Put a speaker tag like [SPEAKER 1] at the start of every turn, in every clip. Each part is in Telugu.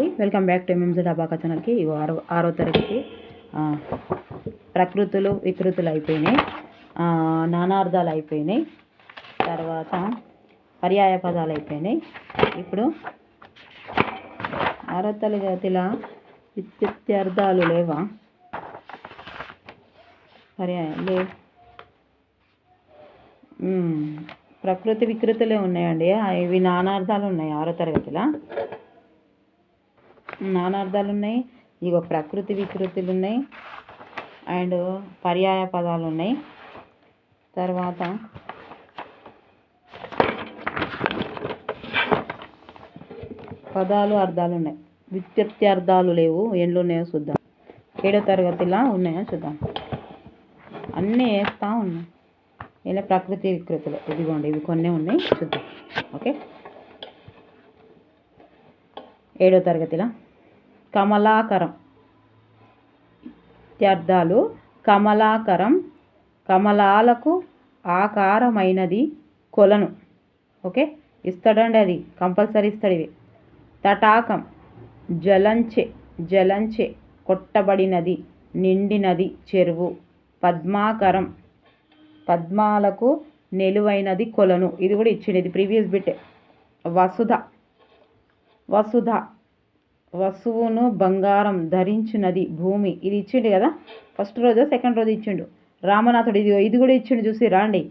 [SPEAKER 1] అండి. వెల్కమ్ బ్యాక్ టు ఎంఎంజెడ్ అబాకా ఛానల్కి ఇగో ఆరో ఆరో తరగతి. ప్రకృతులు వికృతులు అయిపోయినాయి. నానార్థాలు అయిపోయినాయి. తర్వాత పర్యాయ పదాలు అయిపోయినాయి. ఇప్పుడు ఆరో తరగతిలో విత్యర్థాలు లేవా? పర్యాయం లేవు ప్రకృతి వికృతులే ఉన్నాయండి. ఇవి నానార్థాలు ఉన్నాయి ఆరో తరగతిలో. నానార్థాలు ఉన్నాయి ఇగో ప్రకృతి వికృతులు ఉన్నాయి అండ్ పర్యాయ పదాలు ఉన్నాయి తర్వాత పదాలు అర్థాలు ఉన్నాయి విత్యర్థి అర్థాలు లేవు ఎన్ని ఉన్నాయో చూద్దాం. ఏడో తరగతిలా ఉన్నాయో చూద్దాం. అన్నీ వేస్తూ ఉన్నాయి. ఇలా ప్రకృతి వికృతులు. ఇదిగోండి ఇవి కొన్ని ఉన్నాయి. చూద్దాం. ఓకే? ఏడో తరగతిలో? కమలాకరం. అర్థాలు కమలాకరం కమలాలకు ఆకారమైనది కొలను. ఓకే? ఇస్తాడండి అది. కంపల్సరీ ఇస్తాడు ఇవి. తటాకం జలంచె జలంచె కొట్టబడినది నిండినది చెరువు. పద్మాకరం పద్మాలకు నిలువైనది కొలను. ఇది కూడా ఇచ్చింది ఇది ప్రీవియస్ బిట్. వసుధ వసుధ వసువును బంగారం ధరించినది భూమి. ఇది ఇచ్చిండు కదా? ఫస్ట్ రోజు సెకండ్ రోజు ఇచ్చిండు. రామనాథుడు ఇది ఇది కూడా ఇచ్చిండు చూసి రాండి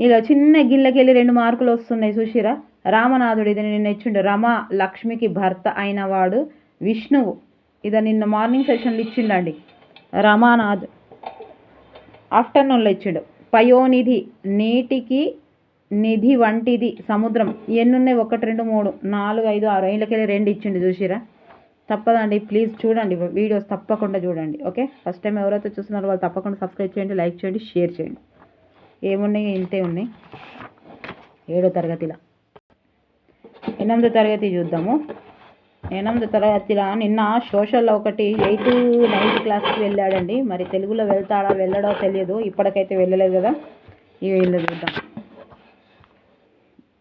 [SPEAKER 1] ఇలా చిన్న గిల్లకెళ్ళి రెండు మార్కులు వస్తున్నాయి చూసిరా రామనాథుడు ఇది నిన్న ఇచ్చిండు. రమ లక్ష్మికి భర్త అయిన వాడు విష్ణువు. ఇది నిన్న మార్నింగ్ సెషన్లో ఇచ్చిండండి రమానాథ్ ఆఫ్టర్నూన్లో ఇచ్చిండు. పయోనిధి నీటికి నిధి వంటిది సముద్రం. ఎన్నున్నాయి? ఒకటి రెండు మూడు నాలుగు ఐదు ఆరు. ఏళ్ళకెళ్ళి రెండు ఇచ్చిండు చూసిరా తప్పదండి. ప్లీజ్ చూడండి. వీడియోస్ తప్పకుండా చూడండి. ఓకే ఫస్ట్ టైం ఎవరైతే చూస్తున్నారో వాళ్ళు తప్పకుండా సబ్స్క్రైబ్ చేయండి లైక్ చేయండి షేర్ చేయండి. ఏమున్నాయి? ఇంతే ఉన్నాయి. ఏడో తరగతిలో. ఎనిమిదో తరగతి చూద్దాము. ఎనిమిదో తరగతిలో నిన్న సోషల్లో ఒకటి ఎయిత్ నైన్త్ క్లాస్కి వెళ్ళాడండి. మరి తెలుగులో వెళ్తాడా వెళ్ళడో తెలియదు. ఇప్పటికైతే వెళ్ళలేదు కదా. ఇక వెళ్ళదు చూద్దాం.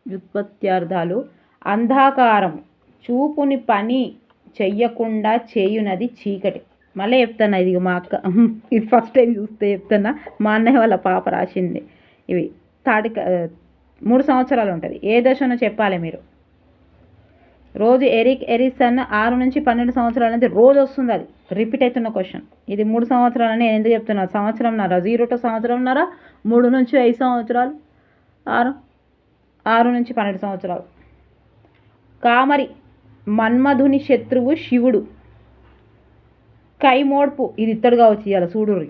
[SPEAKER 1] వ్యుత్పత్త్యార్థాలు. అంధాకారం. చూపుని పని చెయ్యకుండా చేయునది చీకటి. మళ్ళీ చెప్తాను ఇది మా అక్క. ఇది ఫస్ట్ టైం చూస్తే చెప్తున్నా. మా అన్నయ్య వాళ్ళ పాప రాసింది. ఇవి థర్డ్ మూడు సంవత్సరాలు ఉంటుంది. ఏ దశనో చెప్పాలి మీరు? రోజు ఎరిక్ ఎరిసన్ ఆరు నుంచి పన్నెండు సంవత్సరాలు అనేది రోజు వస్తుంది అది. రిపీట్ అవుతున్న క్వశ్చన్ ఇది మూడు సంవత్సరాలు నేను ఎందుకు చెప్తున్నా? సంవత్సరంన్నర. జీరో టు సంవత్సరంన్నర మూడు నుంచి ఐదు సంవత్సరాలు. ఆరు? ఆరు నుంచి పన్నెండు సంవత్సరాలు. కామరి. మన్మధుని శత్రువు శివుడు. కైమోడ్పు ఇది ఇత్తడుగా వచ్చి ఇవాళ చూడుర్రి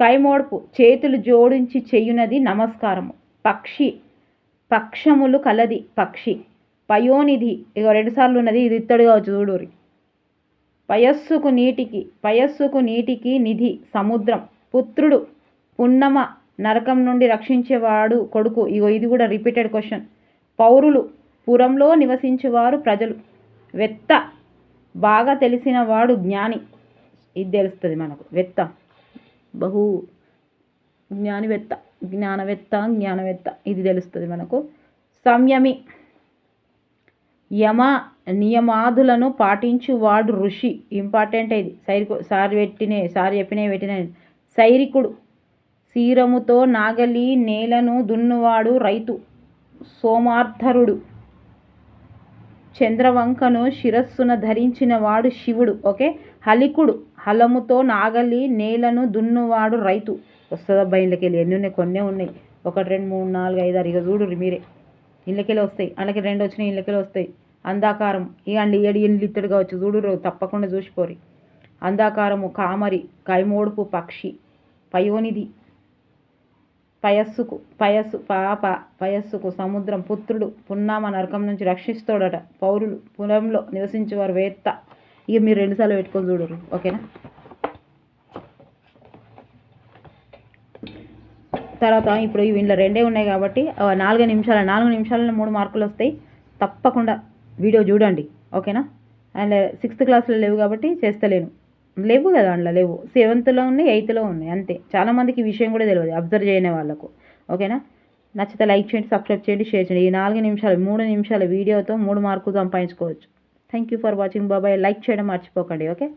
[SPEAKER 1] కైమోడ్పు చేతులు జోడించి చేయునది నమస్కారము. పక్షి పక్షములు కలది పక్షి. పయోనిధి ఇక రెండుసార్లు ఉన్నది ఇది ఇత్తడుగా వచ్చి చూడుర్రి పయస్సుకు నీటికి పయస్సుకు నీటికి నిధి సముద్రం. పుత్రుడు పున్నమ నరకం నుండి రక్షించేవాడు కొడుకు. ఇగో ఇది కూడా రిపీటెడ్ క్వశ్చన్ పౌరులు పురంలో నివసించేవారు ప్రజలు. వెత్త. బాగా తెలిసిన వాడు జ్ఞాని. ఇది తెలుస్తుంది మనకు. వెత్త. బహు జ్ఞానివెత్త. జ్ఞానవెత్త జ్ఞానవెత్త. ఇది తెలుస్తుంది మనకు. సంయమి. యమ నియమాదులను పాటించువాడు ఋషి. ఇంపార్టెంట్ ఇది. సైరికు సారి పెట్టినే సారి చెప్పినే పెట్టిన సైరికుడు. సీరముతో నాగలి నేలను దున్నువాడు రైతు. సోమార్థరుడు. చంద్రవంకను శిరస్సున ధరించిన వాడు శివుడు ఓకే? హలికుడు హలముతో నాగలి నేలను దున్నువాడు రైతు. వస్తుందబ్బా ఇళ్ళకెళ్ళి? ఎన్ని ఉన్నాయి? కొన్నే ఉన్నాయి. ఒకటి రెండు మూడు నాలుగు ఐదు ఆరు ఇక చూడు మీరే. ఇళ్ళకెళ్ళి వస్తాయి. అలాగే రెండు వచ్చినాయి ఇళ్ళకెళ్ళి వస్తాయి. అంధాకారం. అండి ఏడు ఎన్ని ఇత్తడు కావచ్చు చూడు తప్పకుండా చూసిపోరి అందాకారము కామరి కైమోడుపు పక్షి పయోనిధి. పయస్సుకు పయస్సు పాప పయస్సుకు సముద్రం పుత్రుడు పున్నామ నరకం నుంచి రక్షిస్తాడట. పౌరులు పురంలో నివసించేవారు వేత్త. ఇక మీరు రెండుసార్లు పెట్టుకొని చూడరు ఓకేనా? తర్వాత ఇప్పుడు వీళ్ళ రెండే ఉన్నాయి కాబట్టి నాలుగు నిమిషాల నాలుగు నిమిషాలలో మూడు మార్కులు వస్తాయి. తప్పకుండా వీడియో చూడండి. ఓకేనా? అండ్ సిక్స్త్ క్లాస్లో లేవు కాబట్టి చేస్తలేను. లేవు కదా అందులో లేవు. సెవెంత్లో ఉన్నాయి ఎయిత్లో ఉన్నాయి అంతే. చాలామందికి ఈ విషయం కూడా తెలియదు అబ్జర్వ్ చేయని వాళ్ళకు. ఓకేనా? నచ్చితే లైక్ చేయండి సబ్స్క్రైబ్ చేయండి షేర్ చేయండి. ఈ నాలుగు నిమిషాలు మూడు నిమిషాల వీడియోతో మూడు మార్కులు సంపాదించుకోవచ్చు. థ్యాంక్ యూ ఫర్ వాచింగ్ బాబాయ్ లైక్ చేయడం మర్చిపోకండి ఓకే?